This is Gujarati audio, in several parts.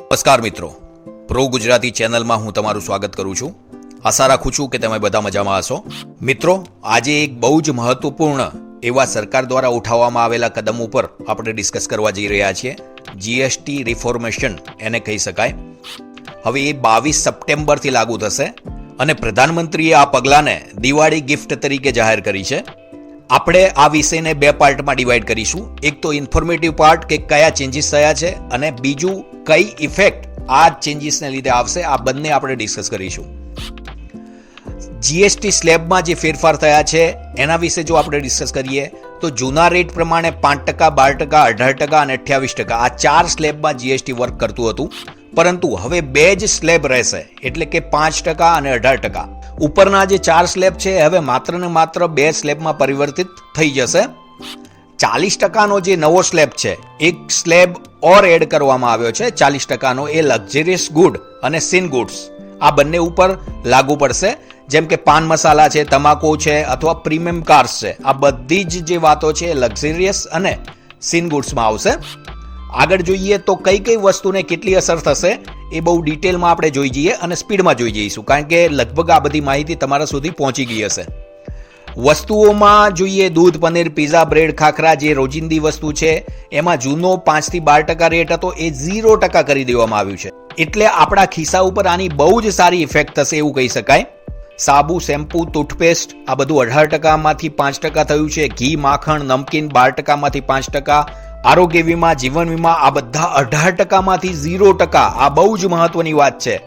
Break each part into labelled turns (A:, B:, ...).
A: નમસ્કાર મિત્રો. પ્રો ગુજરાતી ચેનલમાં હું તમારું સ્વાગત કરું છું. આશા રાખું છું કે તમે બધા મજામાં હશો. મિત્રો, આજે એક બહુ જ મહત્વપૂર્ણ એવા સરકાર દ્વારા ઉઠાવવામાં આવેલા કદમ ઉપર આપણે ડિસ્કસ કરવા જઈ રહ્યા છીએ. જીએસટી રિફોર્મેશન એને કહી શકાય. હવે એ બાવીસ સપ્ટેમ્બરથી લાગુ થશે અને પ્રધાનમંત્રીએ આ પગલાંને દિવાળી ગિફ્ટ તરીકે જાહેર કરી છે. આપણે આ વિષયને બે પાર્ટમાં ડિવાઈડ કરીશું. એક તો ઇન્ફોર્મેટિવ પાર્ટ કે કયા ચેન્જીસ થયા છે અને બીજું કઈ ઇફેક્ટ આ ચેન્જીસને લીધે આવશે. આ બંને આપણે ડિસ્કસ કરીશું. જીએસટી સ્લેબમાં જે ફેરફાર થયા છે, એના વિશે જો આપણે ડિસ્કસ કરીએ, તો જૂના રેટ પ્રમાણે પાંચ ટકા, બાર ટકા, અઢાર ટકા અને અઠ્યાવીસ ટકા આ ચાર સ્લેબમાં જીએસટી વર્ક કરતું હતું. પરંતુ હવે બે જ સ્લેબ રહેશે, એટલે કે પાંચ ટકા અને અઢાર ટકા. ઉપરના જે ચાર સ્લેબ છે હવે માત્ર ને માત્ર બે સ્લેબમાં પરિવર્તિત થઈ જશે. ચાલીસ ટકાનો જે નવો સ્લેબ છે, એક સ્લેબ ઓર એડ કરવામાં આવ્યો છે. ચાલીસ ટકાનો એ લક્ઝરિયસ ગુડ અને સિન ગુડ્સ. આ બંને ઉપર લાગુ પડશે. જેમ કે પાન મસાલા છે, તમાકુ છે અથવા પ્રીમિયમ કાર્સ છે, આ બધી જ જે વાતો છે એ લક્ઝરિયસ અને સિન ગુડ્સમાં આવશે. આગળ જોઈએ તો કઈ કઈ વસ્તુને કેટલી અસર થશે એ બહુ ડિટેલમાં આપણે જોઈ જઈએ અને સ્પીડમાં જોઈ જઈશું. કારણ કે લગભગ આ બધી માહિતી તમારા સુધી પહોંચી ગઈ હશે. વસ્તુઓમાં જોઈએ દૂધ, પનીર પીઝા બ્રેડ ખાખરા જે રોજિંદી વસ્તુ છે, એમાં જૂનો પાંચથી બાર ટકા રેટ હતો, એ ઝીરો ટકા કરી દેવામાં આવ્યું છે. એટલે આપણા ખિસ્સા ઉપર આની બહુ જ સારી ઇફેક્ટ થશે એવું કહી શકાય. સાબુ, શેમ્પુ, ટૂથપેસ્ટ, આ બધું અઢાર ટકામાંથી પાંચ ટકા થયું છે. ઘી, માખણ, નમકીન બાર ટકામાંથી પાંચ ટકા. આરોગ્ય વીમા, જીવન વીમા, આ બધા અઢાર ટકામાંથી ઝીરો ટકા. આ બહુ જ મહત્વની વાત છે.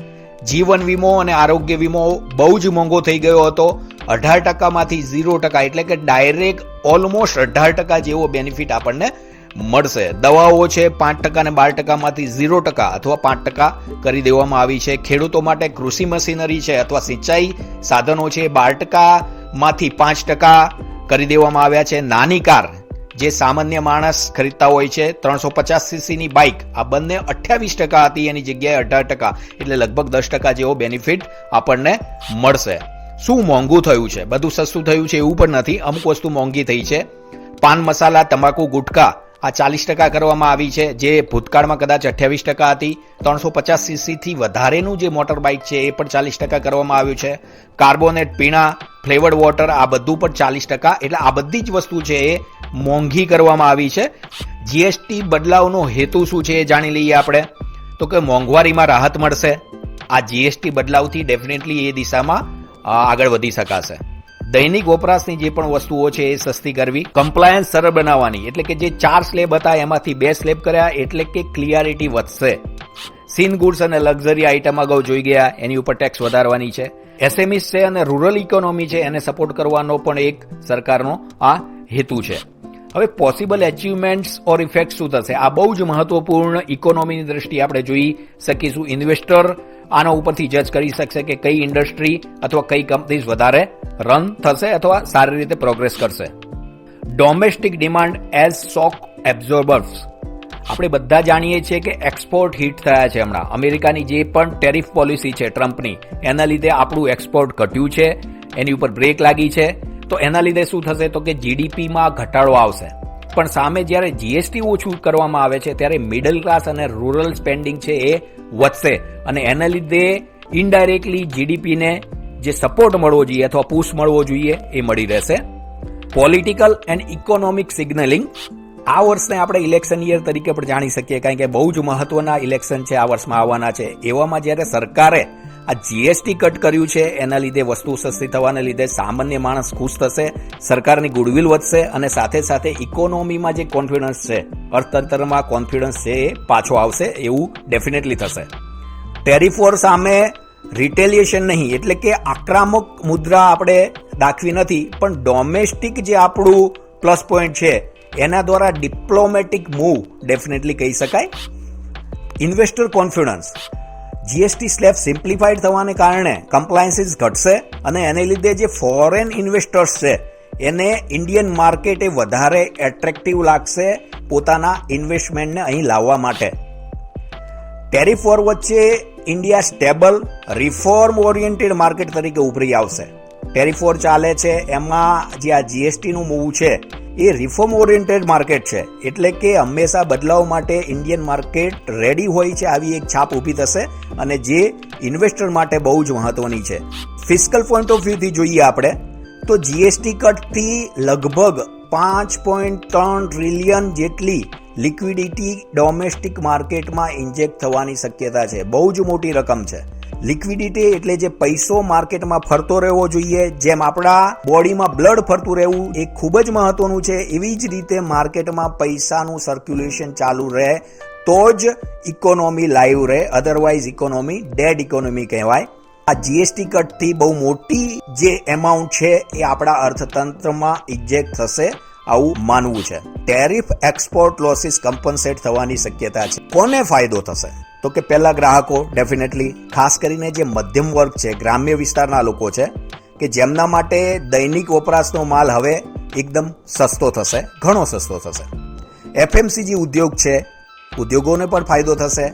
A: જીવન વીમો અને આરોગ્ય વીમો બહુ જ મોંઘો થઈ ગયો હતો. અઢાર ટકામાંથી ઝીરો ટકા એટલે કે ડાયરેક્ટ ઓલમોસ્ટ અઢાર ટકા જેવો બેનિફિટ આપણને મળશે. દવાઓ છે પાંચ ટકા અને બાર ટકામાંથી ઝીરો ટકા અથવા પાંચ ટકા કરી દેવામાં આવી છે. ખેડૂતો માટે કૃષિ મશીનરી છે અથવા સિંચાઈ સાધનો છે બાર ટકામાંથી પાંચ ટકા કરી દેવામાં આવ્યા છે. નાની કાર જે સામાન્ય માણસ ખરીદતા હોય છે, ત્રણસો પચાસ સીસીની બાઇક, આ બંને અઠ્યાવીસ ટકા હતી, એની જગ્યાએ અઢાર ટકા એટલે લગભગ દસ ટકા જેવો બેનિફિટ આપણને મળશે. શું મોંઘું થયું છે? બધું સસ્તું થયું છે એવું પણ નથી. અમુક વસ્તુ મોંઘી થઈ છે. પાન મસાલા, તમાકુ, ગુટકા આ ચાલીસ ટકા કરવામાં આવી છે. જે ભૂતકાળમાં કદાચ અઠ્યાવીસ ટકા હતી. ત્રણસો પચાસ સીસીથી વધારેનું જે મોટર બાઇક છે, એ પણ ચાલીસ ટકા કરવામાં આવ્યું છે. કાર્બોનેટ, પીણા, ફ્લેવર્ડ વોટર, આ બધું પણ ચાલીસ ટકા. એટલે આ બધી જ વસ્તુ છે, એ મોંઘી કરવામાં આવી છે. જીએસટી બદલાવનો હેતુ શું છે, એ જાણી લઈએ આપણે. તો કે મોંઘવારીમાં રાહત મળશે. આ જીએસટી બદલાવથી ડેફિનેટલી એ દિશામાં આગળ વધી શકાશે. દૈનિક વપરાશની જે પણ વસ્તુઓ છે એ સસ્તી કરવી કમ્પ્લાયન્સ સરળ બનાવવાની, એટલે કે જે ચાર સ્લેબ હતા એમાંથી બે સ્લેબ કર્યા, એટલે કે ક્લિયરિટી વધશે. સીન ગુડ્સ અને લક્ઝરી આઇટમ અગાઉ જોઈ ગયા, એની ઉપર ટેક્સ વધારવાની છે. એસએમઈસ છે અને રૂરલ ઇકોનોમી છે, એને સપોર્ટ કરવાનો પણ એક સરકારનો આ હેતુ છે. હવે પોસિબલ એચિવમેન્ટ્સ ઓર ઇફેક્ટ શું થશે? આ બહુ જ મહત્વપૂર્ણ ઇકોનોમીની દ્રષ્ટિએ આપણે જોઈ શકીશું. ઇન્વેસ્ટર આના ઉપરથી જજ કરી શકશે કે કઈ ઇન્ડસ્ટ્રી અથવા કઈ કંપનીઝ વધારે રન થશે અથવા સારી રીતે પ્રોગ્રેસ કરશે. Domestic demand as shock absorbers આપણે બધા જાણીએ છીએ કે એક્સપોર્ટ હિટ થયા છે હમણાં. અમેરિકાની જે પણ ટેરિફ પોલિસી છે ટ્રમ્પની, એના લીધે આપણું એક્સપોર્ટ ઘટ્યું છે, એની ઉપર બ્રેક લાગી છે. તો એના લીધે શું થશે? તો કે જીડીપીમાં ઘટાડો આવશે. પણ સામે જ્યારે જીએસટી ઓછું કરવામાં આવે છે, ત્યારે મિડલ ક્લાસ અને રૂરલ સ્પેન્ડિંગ છે એ વધશે અને એના લીધે ઇનડાયરેક્ટલી જીડીપીને જે સપોર્ટ મળવો જોઈએ અથવા પુશ મળવો જોઈએ એ મળી રહેશે. પોલિટિકલ એન્ડ ઇકોનોમિક સિગ્નલિંગ આ વર્ષને આપણે ઇલેક્શન યર તરીકે પણ જાણી શકીએ, કારણ કે બહુ જ મહત્વના ઇલેક્શન છે આ વર્ષમાં આવવાના છે. એવામાં જ્યારે સરકારે આ જીએસટી કટ કર્યું છે, એના લીધે વસ્તુ સસ્તી થવાને લીધે સામાન્ય માણસ ખુશ થશે, સરકારની ગુડવિલ વધશે અને સાથે સાથે ઇકોનોમીમાં જે કોન્ફિડન્સ છે, અર્થતંત્રમાં કોન્ફિડન્સ છે એ પાછો આવશે, એવું ડેફિનેટલી થશે. ટેરિફોર સામે રિટેલિએશન નહીં, એટલે કે આક્રમક મુદ્રા આપણે દાખવી નથી, પણ ડોમેસ્ટિક જે આપણું પ્લસ પોઈન્ટ છે, એના દ્વારા ડિપ્લોમેટિક મૂવ ડેફિનેટલી કહી શકાય. Investor confidence GST slab simplified થવાને કારણે કમ્પ્લાયન્સીસ ઘટશે અને એને લીધે જે ફોરેન ઇન્વેસ્ટર્સ છે, એને ઇન્ડિયન માર્કેટે વધારે એટ્રેક્ટિવ લાગશે પોતાના ઇન્વેસ્ટમેન્ટને અહીં લાવવા માટે. ટેરિફ વોર વચ્ચે India stable reform oriented market તરીકે ઉભરી આવશે. ટેરિફ વોર ચાલે છે, એમાં જે આ જીએસટીનું મૂવ છે એ રિફોર્મ ઓરિએન્ટેડ માર્કેટ છે. એટલે કે હંમેશા બદલાવ માટે ઇન્ડિયન માર્કેટ રેડી હોય છે, આવી એક છાપ ઊભી થશે અને જે ઇન્વેસ્ટર માટે બહુ જ મહત્વની છે. ફિસ્કલ પોઈન્ટ ઓફ વ્યૂથી જોઈએ આપણે, તો જીએસટી કટથી લગભગ પાંચ પોઈન્ટ ત્રણ ટ્રિલિયન જેટલી લિક્વિડિટી ડોમેસ્ટિક માર્કેટમાં ઇન્જેક્ટ થવાની શક્યતા છે. બહુ જ મોટી રકમ છે. લિક્વિડિટી એટલે જે પૈસો માર્કેટમાં ફરતો રહેવો જોઈએ, જેમ આપણા બોડીમાં બ્લડ ફરતું રહેવું એ ખૂબ જ મહત્વનું છે. એવી જ રીતે માર્કેટમાં પૈસાનું સર્ક્યુલેશન ચાલુ રહે તો જ ઇકોનોમી લાઈવ રહે. અધરવાઇઝ ઇકોનોમી ડેડ ઇકોનોમી કહેવાય. આ જીએસટી કટથી બહુ મોટી જે એમાઉન્ટ છે એ આપણા અર્થતંત્રમાં ઇજેક્ટ થશે આવું માનવું છે. ટેરિફ એક્સપોર્ટ લોસીસ કમ્પન્સેટ થવાની શક્યતા છે. કોને ફાયદો થશે? તો કે પહેલાં ગ્રાહકો ડેફિનેટલી ખાસ કરીને જે મધ્યમ વર્ગ છે, ગ્રામ્ય વિસ્તારના લોકો છે, કે જેમના માટે દૈનિક વપરાશનો માલ હવે એકદમ સસ્તો થશે, ઘણો સસ્તો થશે. એફએમસીજી ઉદ્યોગ છે, ઉદ્યોગોને પણ ફાયદો થશે.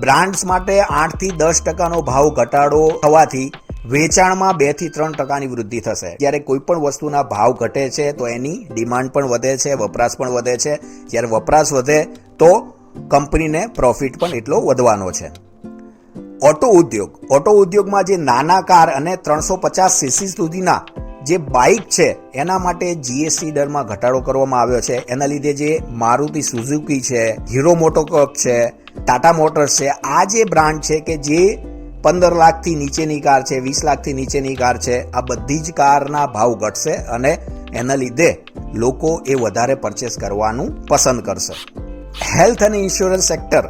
A: બ્રાન્ડ્સ માટે આઠથી દસ ટકાનો ભાવ ઘટાડો થવાથી વેચાણમાં બેથી ત્રણ ટકાની વૃદ્ધિ થશે. જ્યારે કોઈ પણ વસ્તુના ભાવ ઘટે છે, તો એની ડિમાન્ડ પણ વધે છે, વપરાશ પણ વધે છે. જ્યારે વપરાશ વધે, તો કંપનીને પ્રોફિટ પણ એટલો વધવાનો છે. ઓટો ઉદ્યોગ. ઓટો ઉદ્યોગમાં જે નાના કાર અને ત્રણસો પચાસ સીસી સુધીના જે બાઇક છે, એના માટે જીએસટી દરમાં ઘટાડો કરવામાં આવ્યો છે. એના લીધે જે મારુતિ સુઝુકી છે હીરો મોટોકોપ છે ટાટા મોટર્સ છે, આ જે બ્રાન્ડ છે કે જે પંદર લાખથી નીચેની કાર છે, વીસ લાખથી નીચેની કાર છે, આ બધી જ કારના ભાવ ઘટશે અને એના લીધે લોકો એ વધારે પરચેસ કરવાનું પસંદ કરશે. હેલ્થ અને ઇન્સ્યોરન્સ સેક્ટર.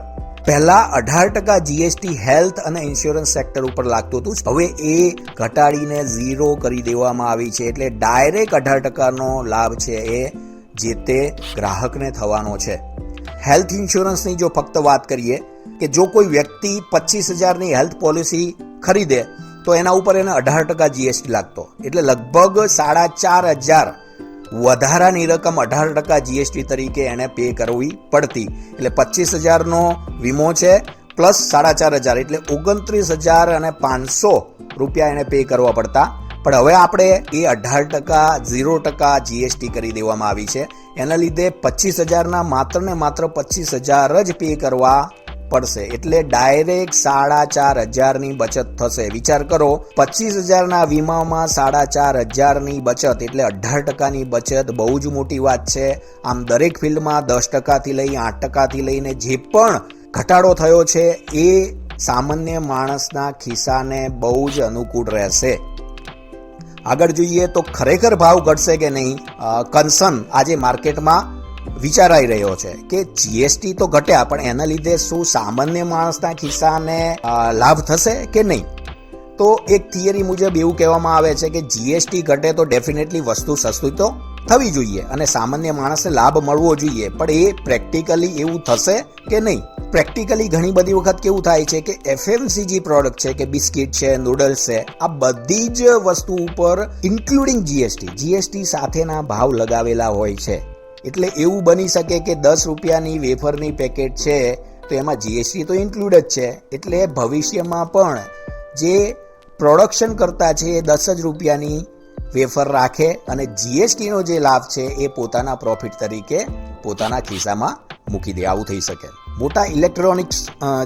A: પહેલા અઢાર ટકા જીએસટી હેલ્થ અને ઇન્સ્યોરન્સ સેક્ટર ઉપર લાગતું હતું હવે એ ઘટાડીને ઝીરો કરી દેવામાં આવી છે એટલે ડાયરેક્ટ અઢાર ટકાનો લાભ છે એ જે તે ગ્રાહકને થવાનો છે. હેલ્થ ઇન્સ્યોરન્સની જો ફક્ત વાત કરીએ કે જો કોઈ વ્યક્તિ પચીસ હજારની હેલ્થ પોલિસી ખરીદે તો એના ઉપર એને અઢાર ટકા જીએસટી લાગતો. એટલે લગભગ સાડા ચાર હજાર વધારાની રકમ અઢાર ટકા જીએસટી તરીકે એને પે કરવી પડતી. એટલે પચીસ હજારનો વીમો છે પ્લસ સાડા ચાર હજાર. એટલે ઓગણત્રીસ હજાર અને પાંચસો રૂપિયા એને પે કરવા પડતા. પણ હવે આપણે એ અઢાર ટકા ઝીરો ટકા જીએસટી કરી દેવામાં આવી છે. એના લીધે પચીસ હજારના માત્ર ને માત્ર પચીસ હજાર જ પે કરવા પડશે એટલે ડાયરેક્ટ સાડા ચાર હજારની બચત થશે. વિચાર કરો, પચીસ હજારના વીમામાં સાડા ચાર હજારની બચત એટલે અઢાર ટકાની બચત બહુ જ મોટી વાત છે. આમ દરેક ફિલ્ડમાં દસ ટકાથી લઈ, આઠ ટકાથી લઈને જે પણ ઘટાડો થયો છે, એ સામાન્ય માણસના ખિસ્સાને બહુ જ અનુકૂળ રહેશે. આગળ જોઈએ તો ખરેખર ભાવ ઘટશે કે નહીં? કન્સર્ન આજે માર્કેટમાં વિચારાઈ રહ્યો છે કે જીએસટી તો ઘટ્યા, પણ એના લીધે શું સામાન્ય માણસના ખિસ્સાને લાભ થશે કે નહીં? તો એક થિયરી મુજબ એવું કહેવામાં આવે છે કે જીએસટી ઘટે તો ડેફિનેટલી વસ્તુ સસ્તી તો થવી જોઈએ અને સામાન્ય માણસને લાભ મળવો જોઈએ, પણ એ પ્રેક્ટિકલી એવું થશે કે નહીં? પ્રેક્ટિકલી ઘણી બધી વખત કેવું થાય છે કે એફએમસીજી પ્રોડક્ટ છે, કે બિસ્કિટ છે નૂડલ્સ છે, આ બધી જ વસ્તુ ઉપર ઇન્ક્લુડિંગ જીએસટી જીએસટી સાથેના ભાવ લગાવેલા હોય છે. એટલે એવું બની શકે કે દસ રૂપિયાની વેફરની પેકેટ છે, તો એમાં જીએસટી તો ઇન્ક્લુડ જ છે. એટલે ભવિષ્યમાં પણ જે પ્રોડક્શન કરતા છે એ દસ જ રૂપિયાની વેફર રાખે અને જીએસટીનો જે લાભ છે એ પોતાના પ્રોફિટ તરીકે પોતાના ખિસ્સામાં મૂકી દે. આવું થઈ શકે. મોટા ઇલેક્ટ્રોનિક્સ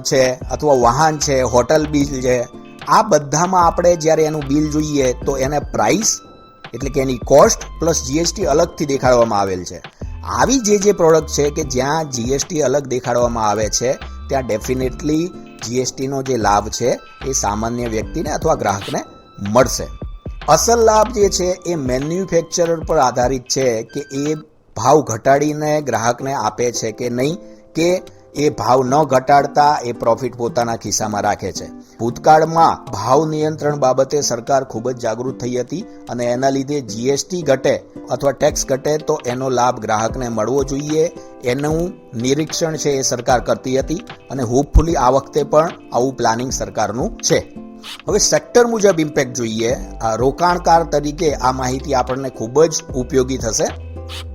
A: છે અથવા વાહન છે હોટલ બિલ છે, આ બધામાં આપણે જ્યારે એનું બિલ જોઈએ તો એને પ્રાઇસ એટલે કે એની કોસ્ટ પ્લસ જીએસટી અલગથી દેખાડવામાં આવેલ છે. આવી જે જે પ્રોડક્ટ છે કે જ્યાં જીએસટી અલગ દેખાડવામાં આવે છે, ત્યાં ડેફિનેટલી જીએસટીનો જે લાભ છે એ સામાન્ય વ્યક્તિને અથવા ગ્રાહકને મળશે. અસલ લાભ જે છે એ મેન્યુફેક્ચરર પર આધારિત છે કે એ ભાવ ઘટાડીને ગ્રાહકને આપે છે કે નહીં, કે એ ભાવ ન ઘટાડતા એ પ્રોફિટ પોતાના ખિસ્સામાં રાખે છે. ભૂતકાળમાં ભાવ નિયંત્રણ બાબતે સરકાર ખૂબ જ જાગૃત થઈ હતી અને એના લીધે જીએસટી ઘટે અથવા ટેક્સ ઘટે તો એનો લાભ ગ્રાહકને મળવો જોઈએ. એનું નિરીક્ષણ છે એ સરકાર કરતી હતી અને હોપફુલી આ વખતે પણ આવું પ્લાનિંગ સરકારનું છે. હવે સેક્ટર મુજબ ઇમ્પેક્ટ જોઈએ. રોકાણકાર તરીકે આ માહિતી આપણને ખૂબ જ ઉપયોગી થશે.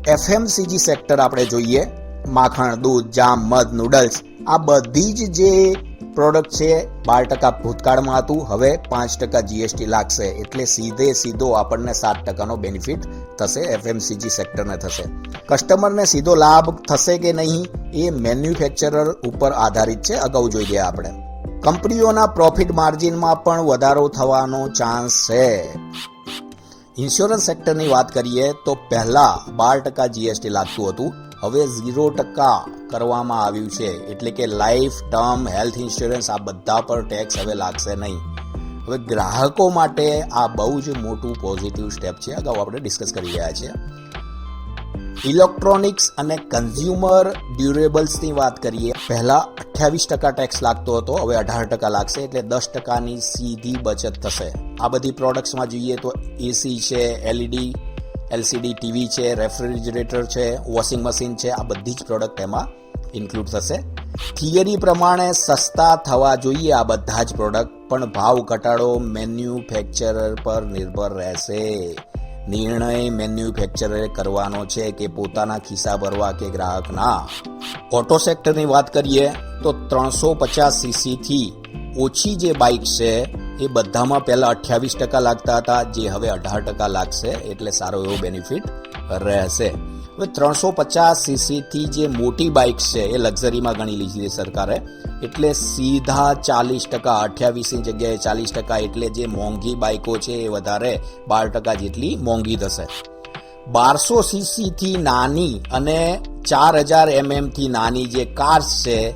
A: એફએમસીજી સેક્ટર આપણે જોઈએ. માખણ, દૂધ, જામ, મધ નૂડલ્સ આ બધી જ જે પ્રોડક્ટ છે, બાર ટકા ભૂતકાળમાં હતું, હવે પાંચ ટકા જીએસટી લાગશે, એટલે સીધે સીધો આપણને સાત ટકાનો બેનિફિટ થશે એફએમસીજી સેક્ટરને થશે. કસ્ટમરને સીધો લાભ થશે કે નહીં, એ મેન્યુફેક્ચરર ઉપર આધારિત છે, અગાઉ જોઈ ગયા આપણે. કંપનીઓના પ્રોફિટ માર્જિનમાં પણ વધારો થવાનો ચાન્સ છે. ઇન્સ્યોરન્સ સેક્ટરની વાત કરીએ, તો પહેલા બાર ટકા જીએસટી લાગતું હતું હવે ઝીરો ટકા કરવામાં આવ્યું છે. એટલે કે લાઈફ ટર્મ હેલ્થ ઇન્સ્યોરન્સ આ બધા પર ટેક્સ હવે લાગશે નહીં. હવે ગ્રાહકો માટે આ બહુ જ મોટું પોઝિટિવ સ્ટેપ છે. અગાઉ આપણે ડિસ્કસ કરી રહ્યા છીએ. ઇલેક્ટ્રોનિક્સ અને કન્ઝ્યુમર ડ્યુરેબલ્સની વાત કરીએ. પહેલાં અઠ્યાવીસ ટકા ટેક્સ લાગતો હતો, હવે અઢાર ટકા લાગશે, એટલે દસ ટકાની સીધી બચત થશે. આ બધી પ્રોડક્ટ્સમાં જોઈએ તો એસી છે એલઈડી એલસીડી, ટીવી છે, રેફ્રિજરેટર છે, વોશિંગ મશીન છે, આ બધી જ પ્રોડક્ટ એમાં ઇન્ક્લુડ થશે. થિયરી પ્રમાણે સસ્તા થવા જોઈએ આ બધા જ પ્રોડક્ટ, પણ ભાવ ઘટાડો મેન્યુફેક્ચરર પર નિર્ભર રહેશે. નિર્ણય મેન્યુફેક્ચરરે કરવાનો છે કે પોતાના ખિસ્સા ભરવા કે ગ્રાહકના. ઓટો સેક્ટરની વાત કરીએ તો ત્રણસો પચાસ સીસીથી ઓછી જે બાઇક છે એ બધામાં પહેલાં અઠ્યાવીસ ટકા લાગતા હતા, જે હવે અઢાર ટકા લાગશે, એટલે સારો એવો બેનિફિટ રહેશે. હવે ત્રણસો પચાસ સીસીથી જે મોટી બાઇક છે, એ લક્ઝરીમાં ગણી લીધી છે સરકારે, એટલે સીધા ચાલીસ ટકા, અઠ્યાવીસની જગ્યાએ ચાલીસ ટકા, એટલે જે મોંઘી બાઇકો છે એ વધારે બાર ટકા જેટલી મોંઘી થશે. બારસો સીસીથી નાની અને ચાર હજાર એમએમથી નાની જે કાર્સ છે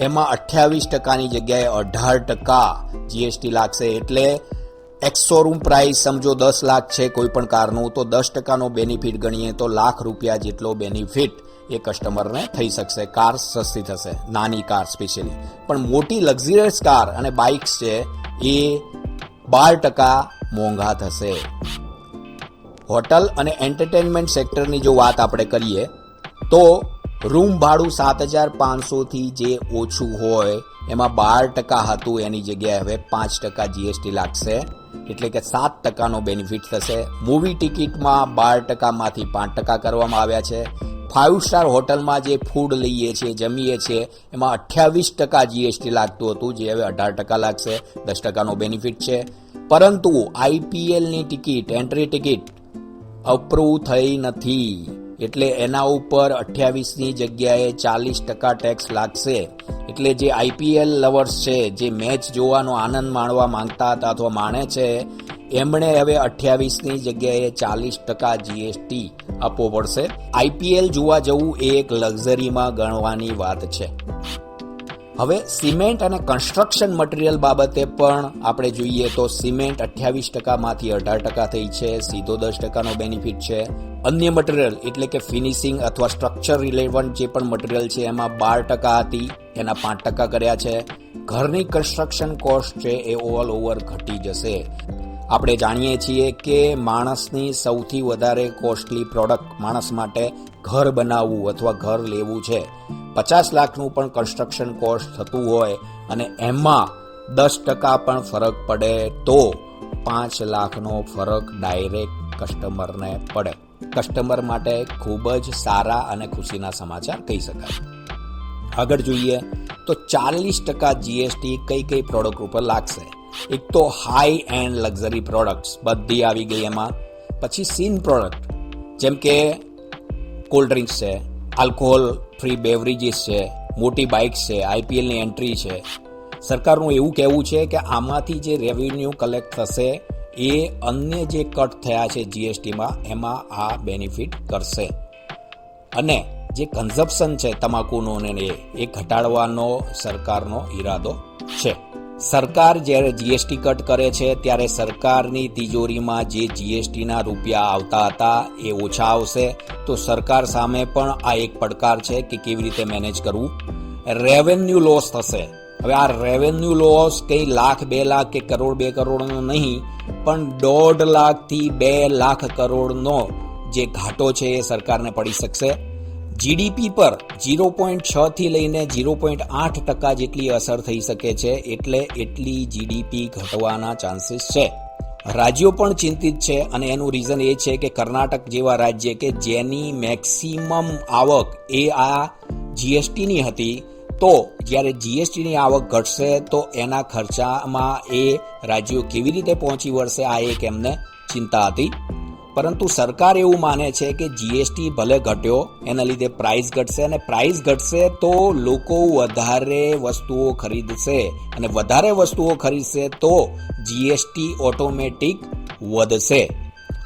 A: એમાં અઠ્યાવીસ ટકાની જગ્યાએ અઢાર ટકા જીએસટી લાગશે એટલે એક્સ શોરૂમ પ્રાઇસ સમજો દસ લાખ છે કોઈ પણ કારનું, તો દસ ટકાનો બેનિફિટ ગણીએ તો લાખ રૂપિયા જેટલો બેનિફિટ એ કસ્ટમરને થઈ શકશે. કાર સસ્તી થશે, નાની કાર સ્પેશિયલી પણ મોટી લક્ઝરિયસ કાર અને બાઇક્સ છે એ બાર ટકા મોંઘા થશે. હોટલ અને એન્ટરટેનમેન્ટ સેક્ટરની જો વાત આપણે કરીએ, તો રૂમ ભાડું સાત હજાર પાંચસોથી જે ઓછું હોય, એમાં બાર ટકા હતું, એની જગ્યાએ હવે પાંચ ટકા જીએસટી લાગશે. એટલે કે સાત ટકાનો બેનિફિટ થશે. મૂવી ટિકિટમાં બાર ટકામાંથી પાંચ ટકા કરવામાં આવ્યા છે. ફાઇવ સ્ટાર હોટલમાં જે ફૂડ લઈએ છીએ, જમીએ છીએ, એમાં અઠ્યાવીસ ટકા જીએસટી લાગતું હતું, જે હવે અઢાર ટકા લાગશે, દસ ટકાનો બેનિફિટ છે. પરંતુ આઈપીએલની ટિકિટ એન્ટ્રી ટિકિટ અપ્રૂવ થઈ નથી. એટલે એના ઉપર અઠ્યાવીસની જગ્યાએ ચાલીસ ટકા ટેક્સ લાગશે. એટલે જે આઈપીએલ લવર્સ છે, જે મેચ જોવાનો આનંદ માણવા માંગતા હતા અથવા માણે છે, એમણે હવે અઠ્યાવીસની જગ્યાએ ચાલીસ ટકા જીએસટી આપવો પડશે. આઈપીએલ જોવા જવું એ એક લક્ઝરીમાં ગણવાની વાત છે. હવે સિમેન્ટ અને કન્સ્ટ્રક્શન મટીરિયલ બાબતે પણ આપણે જોઈએ તો સિમેન્ટ અઠ્યાવીસ ટકામાંથી અઢાર ટકા થઈ છે, સીધો દસ ટકાનો બેનિફિટ છે. અન્ય મટીરિયલ એટલે કે ફિનિશિંગ અથવા સ્ટ્રક્ચર રિલેવન્ટ જે પણ મટીરિયલ છે, એમાં બાર ટકા હતી, એના પાંચ ટકા કર્યા છે. ઘરની કન્સ્ટ્રક્શન કોસ્ટ છે એ ઓલ ઓવર ઘટી જશે. આપણે જાણીએ છીએ કે માણસની સૌથી વધારે કોસ્ટલી પ્રોડક્ટ માણસ માટે ઘર બનાવવું અથવા ઘર લેવું છે. પચાસ લાખનું પણ કન્સ્ટ્રક્શન કોસ્ટ થતું હોય અને એમાં દસ ટકા પણ ફરક પડે તો પાંચ લાખનો ફરક ડાયરેક્ટ કસ્ટમરને પડે. કસ્ટમર માટે ખૂબ જ સારા અને ખુશીના સમાચાર કહી શકાય. આગળ જોઈએ તો ચાલીસ ટકા જીએસટી કઈ કઈ પ્રોડક્ટ ઉપર લાગશે? એક તો હાઈ એન્ડ લક્ઝરી પ્રોડક્ટ્સ બધી આવી ગઈ એમાં. પછી સીન પ્રોડક્ટ જેમ કે કોલ્ડ ડ્રિંક્સ છે આલ્કોહોલ ફ્રી બેવરેજીસ છે, મોટી બાઇક્સ છે આઈપીએલની એન્ટ્રી છે. સરકારનું એવું કહેવું છે કે આમાંથી જે રેવન્યુ કલેક્ટ થશે, એ અન્ય જે કટ થયા છે જીએસટીમાં એમાં આ બેનિફિટ કરશે. અને જે કન્ઝપ્શન છે, તમાકુનો ને એ એ ઘટાડવાનો સરકારનો ઈરાદો છે. સરકાર જ્યારે જીએસટી કટ કરે છે, ત્યારે સરકારની તિજોરીમાં જે જીએસટીના રૂપિયા આવતા હતા એ ઓછા આવશે. તો સરકાર સામે પણ આ એક પડકાર છે કે કેવી રીતે મેનેજ કરવું? રેવન્યુ લોસ થશે. હવે આ રેવન્યુ લોસ કંઈ લાખ, બે લાખ કે કરોડ, બે કરોડનો નહીં, પણ દોઢ લાખથી બે લાખ કરોડનો જે ઘાટો છે એ સરકારને પડી શકશે. જીડીપી પર ઝીરો પોઈન્ટ છ થી લઈને ઝીરો પોઈન્ટ આઠ ટકા જેટલી અસર થઈ શકે છે, એટલે એટલી જીડીપી ઘટવાના ચાન્સીસ છે. રાજ્યો પણ ચિંતિત છે અને એનું રીઝન એ છે કે કર્ણાટક જેવા રાજ્ય કે જેની મેક્સિમમ આવક એ આ જીએસટીની હતી, તો જ્યારે જીએસટીની આવક ઘટશે, તો એના ખર્ચામાં એ રાજ્યો કેવી રીતે પહોંચી વળશે, આ એક એમને ચિંતા હતી. પરંતુ સરકાર એવું માને છે કે જીએસટી ભલે ઘટ્યો, એના લીધે પ્રાઇસ ઘટશે અને પ્રાઇસ ઘટશે તો લોકો વધારે વસ્તુઓ ખરીદશે. અને વધારે વસ્તુઓ ખરીદશે તો જીએસટી ઓટોમેટિક વધશે.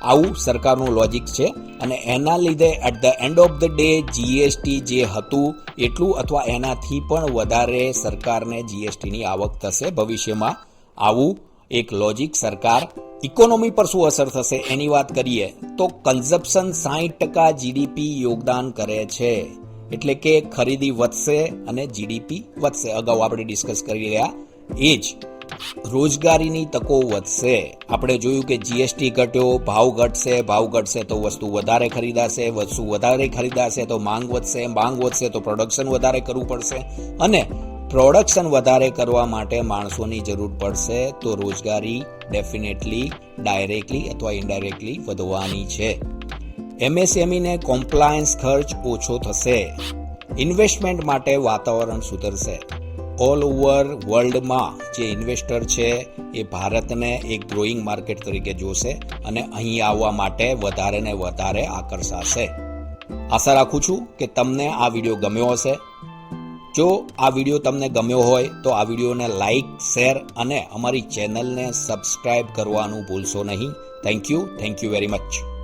A: આવું સરકારનું લોજિક છે અને એના લીધે at the end of the day GST જે હતું, એટલું અથવા એનાથી પણ વધારે સરકારને જીએસટીની આવક થશે ભવિષ્યમાં. આવું એક લોજિક સરકાર ઇકોનોમી પર શું અસર થશે એની વાત કરીએ તો કન્ઝપ્શન સાહીઠ ટકા જીડીપી યોગદાન કરે છે. એટલે કે ખરીદી વધશે અને જીડીપી વધશે. અગાઉ આપણે ડિસ્કસ કરી ગયા એ જ રોજગારીની તકો વધશે. આપણે જોયું કે જીએસટી ઘટ્યો, ભાવ ઘટશે ભાવ ઘટશે તો વસ્તુ વધારે ખરીદાશે, વસ્તુ વધારે ખરીદાશે તો માંગ વધશે માંગ વધશે તો પ્રોડક્શન વધારે કરવું પડશે. અને પ્રોડક્શન વધારે કરવા માટે માણસોની જરૂર પડશે, તો રોજગારી ડેફિનેટલી, ડાયરેક્ટલી અથવા ઇનડાયરેક્ટલી વધવાની છે. એમએસએમઈને કોમ્પ્લાયન્સ ખર્ચ ઓછો થશે. ઇન્વેસ્ટમેન્ટ માટે વાતાવરણ સુધરશે. ઓલ ઓવર વર્લ્ડમાં જે ઇન્વેસ્ટર છે, એ ભારતને એક ગ્રોઈંગ માર્કેટ તરીકે જોશે અને અહીં આવવા માટે વધારે ને વધારે આકર્ષાશે. આશા રાખું છું કે તમને આ વીડિયો ગમ્યો હશે. જો આ વીડિયો તમને ગમ્યો હોય તો આ વિડીયોને લાઇક શેર અને અમારી ચેનલને સબસ્ક્રાઈબ કરવાનું ભૂલશો નહીં. Thank you thank you very much